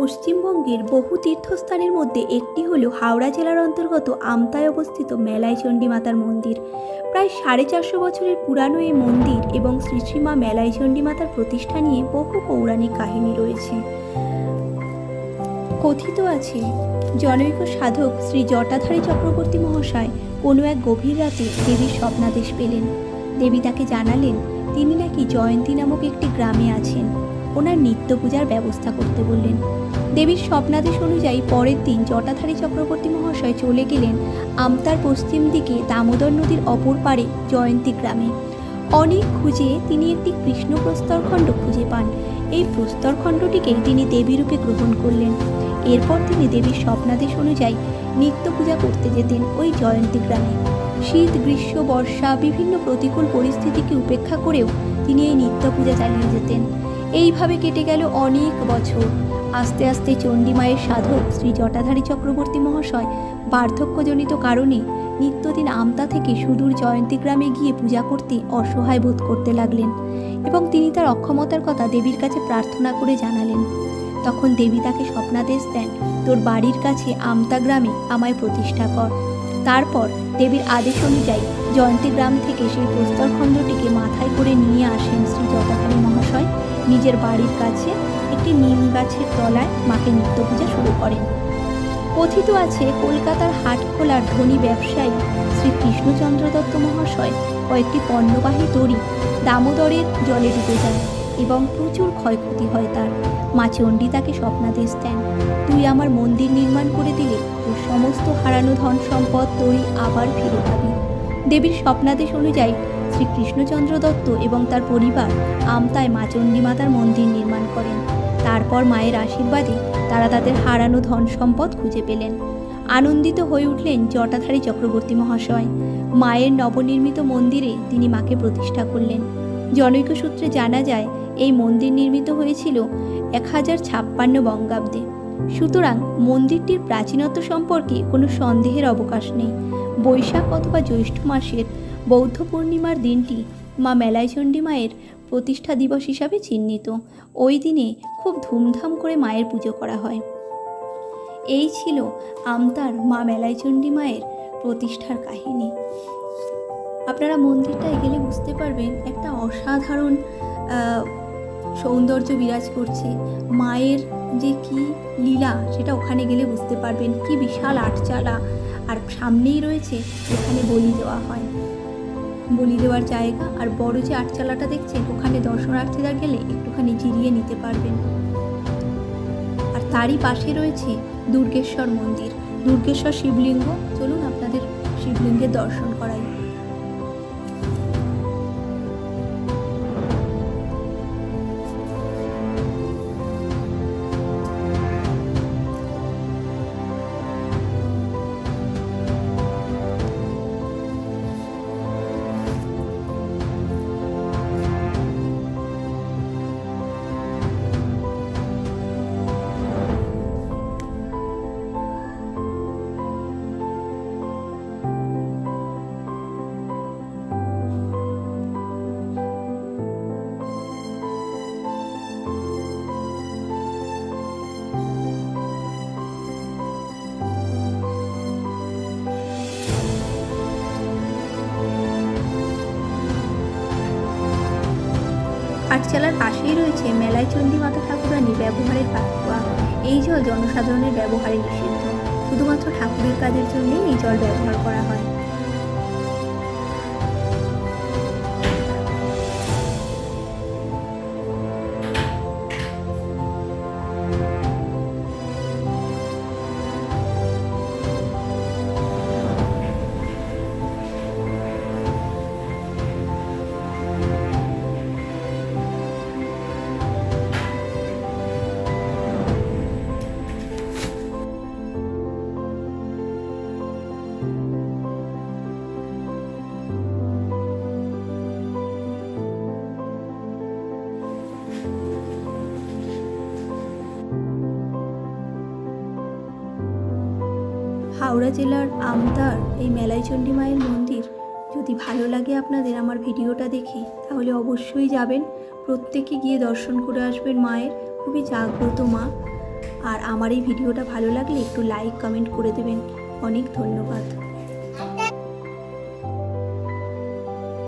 পশ্চিমবঙ্গের বহু তীর্থস্থানের মধ্যে একটি হল হাওড়া জেলার অন্তর্গত আমতায় অবস্থিত মেলাই চণ্ডী মাতার মন্দির। প্রায় সাড়ে চারশো বছরের পুরানো এই মন্দির এবং শ্রী শ্রীমা মেলাই চণ্ডী মাতার প্রতিষ্ঠা নিয়ে বহু পৌরাণিক কাহিনী রয়েছে। কথিত আছে, জনৈক সাধক শ্রী জটাধারী চক্রবর্তী মহাশয় কোনো এক গভীর রাতে দেবীর স্বপ্নাদেশ পেলেন। দেবী তাকে জানালেন, তিনি নাকি জয়ন্তী নামক একটি গ্রামে আছেন। ওনার নিত্য পূজার ব্যবস্থা করতে বললেন। দেবীর স্বপ্নাদেশ অনুযায়ী পরের দিন জটাধারী চক্রবর্তী মহাশয় চলে গেলেন আমতার পশ্চিম দিকে দামোদর নদীর অপর পারে জয়ন্তী গ্রামে। অনেক খুঁজে তিনি একটি কৃষ্ণ প্রস্তরখণ্ড খুঁজে পান। এই প্রস্তরখণ্ডটিকে তিনি দেবীরূপে গ্রহণ করলেন। এরপর তিনি দেবীর স্বপ্নাদেশ অনুযায়ী নিত্য পূজা করতে যেতেন ওই জয়ন্তী গ্রামে। শীত, গ্রীষ্ম, বর্ষা, বিভিন্ন প্রতিকূল পরিস্থিতিকে উপেক্ষা করেও তিনি এই নিত্য পূজা চালিয়ে যেতেন। এইভাবে কেটে গেল অনেক বছর। আস্তে আস্তে চণ্ডীমায়ের সাধক শ্রী জটাধারী চক্রবর্তী মহাশয় বার্ধক্যজনিত কারণে নিত্যদিন আমতা থেকে সুদূর জয়ন্তী গ্রামে গিয়ে পূজা করতে অসহায় বোধ করতে লাগলেন এবং তিনি তার অক্ষমতার কথা দেবীর কাছে প্রার্থনা করে জানালেন। তখন দেবী তাকে স্বপ্নাদেশ দেন, তোর বাড়ির কাছে আমতা গ্রামে আমায় প্রতিষ্ঠা কর। তারপর দেবীর আদেশ অনুযায়ী জয়ন্তী গ্রাম থেকে সেই প্রস্তরখণ্ডটিকে মাথায় করে নিয়ে আসেন শ্রী জটাধারী মহাশয়। নিজের বাড়ির কাছে একটি নিম গাছের তলায় মাকে নিত্য পূজা শুরু করেন। কথিত আছে, কলকাতার হাটখোলার ধনী ব্যবসায়ী শ্রী কৃষ্ণচন্দ্র দত্ত মহাশয় কয়েকটি পণ্যবাহী তরি দামোদরের জলে ডুবে যায় এবং প্রচুর ক্ষয়ক্ষতি হয় তার। মা চণ্ডী তাকে স্বপ্নাদেশ দেন। তুই আমার মন্দির নির্মাণ করে দিলে তোর সমস্ত হারানো ধন সম্পদ তরি আবার ফিরে পাবি। দেবীর স্বপ্নাদেশ অনুযায়ী শ্রী কৃষ্ণচন্দ্র দত্ত এবং তার পরিবার আমতায় মা চণ্ডী মাতার মন্দির নির্মাণ করেন। তারপর মায়ের আশীর্বাদে তারা তাদের হারানো ধন সম্পদ খুঁজে পেলেন। আনন্দিত হয়ে উঠলেন জটাধারী চক্রবর্তী মহাশয়। মায়ের নবনির্মিত মন্দিরে তিনি মাকে প্রতিষ্ঠা করলেন। জনৈক সূত্রে জানা যায়, এই মন্দির নির্মিত হয়েছিল এক হাজার ছাপ্পান্ন বঙ্গাব্দে। সুতরাং মন্দিরটির প্রাচীনত্ব সম্পর্কে কোনো সন্দেহের অবকাশ নেই। বৈশাখ অথবা জ্যৈষ্ঠ মাসের বৌদ্ধ পূর্ণিমার দিনটি মা মেলাইচণ্ডী মায়ের প্রতিষ্ঠা দিবস হিসাবে চিহ্নিত। ওই দিনে খুব ধুমধাম করে মায়ের পুজো করা হয়। এই ছিল আমতার মা মেলাইচণ্ডী মায়ের প্রতিষ্ঠার কাহিনী। আপনারা মন্দিরটায় গেলে বুঝতে পারবেন, একটা অসাধারণ সৌন্দর্য বিরাজ করছে। মায়ের যে কি লীলা, সেটা ওখানে গেলে বুঝতে পারবেন। কি বিশাল আটচালা, আর সামনেই রয়েছে যেখানে বলি দেওয়া হয়। বলি দেওয়ার জায়গা আর বড় যে আটচালাটা দেখছেন, ওখানে দর্শনার্থীরা গেলে একটুখানি জিরিয়ে নিতে পারবেন। আর তারই পাশে রয়েছে দুর্গেশ্বর মন্দির। দুর্গেশ্বর শিবলিঙ্গ। চলুন আপনাদের শিবলিঙ্গের দর্শন করাই। আটচালার পাশেই রয়েছে মেলায় চণ্ডী মাতা ঠাকুরানি ব্যবহারের পাকুয়া এই জল জনসাধারণের ব্যবহারে নিষিদ্ধ। শুধুমাত্র ঠাকুরের কাজের জন্যই এই জল ব্যবহার করা হয়। হাওড়া জেলার আমতার এই মেলাইচণ্ডী মায়ের মন্দির। যদি ভালো লাগে আপনাদের আমার ভিডিওটা দেখে, তাহলে অবশ্যই যাবেন। প্রত্যেকে গিয়ে দর্শন করে আসবেন মায়ের। খুবই জাগ্রত মা। আর আমার এই ভিডিওটা ভালো লাগলে একটু লাইক কমেন্ট করে দেবেন। অনেক ধন্যবাদ।